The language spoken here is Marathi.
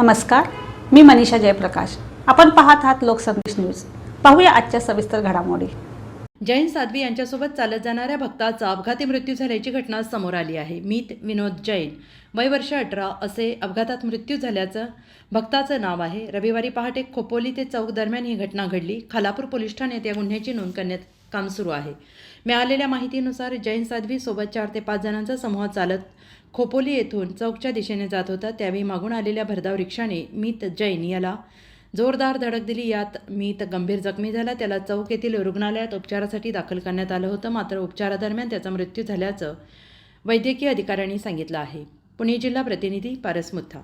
नमस्कार मी मनीषा जयप्रकाश. आपण पाहत आहात लोकसंदेश न्यूज. पाहूया आजच्या सविस्तर घडामोडी. जैन साध्वी यांच्यासोबत चालत जाणाऱ्या भक्ताचा अपघाती मृत्यू झाल्याची घटना समोर आली आहे. मीत विनोद जैन. वय वर्ष अठरा असे अपघातात मृत्यू झाल्याचं भक्ताचं नाव आहे. रविवारी पहाटे खोपोली ते चौक दरम्यान ही घटना घडली. खालापूर पोलीस ठाण्यात या गुन्ह्याची नोंद करण्यात काम सुरू आहे. मिळालेल्या माहितीनुसार जैन साध्वी सोबत चार ते पाच जणांचा समूह चालत खोपोली येथून चौकच्या दिशेने जात होता. त्यावेळी मागून आलेल्या भरधाव रिक्षाने मीत जैन याला जोरदार धडक दिली. यात मीत गंभीर जखमी झाला. त्याला चौक येथील रुग्णालयात उपचारासाठी दाखल करण्यात आलं होतं. मात्र उपचारादरम्यान त्याचा मृत्यू झाल्याचं वैद्यकीय अधिकाऱ्यांनी सांगितलं आहे. पुणे जिल्हा प्रतिनिधी पारस मुथा.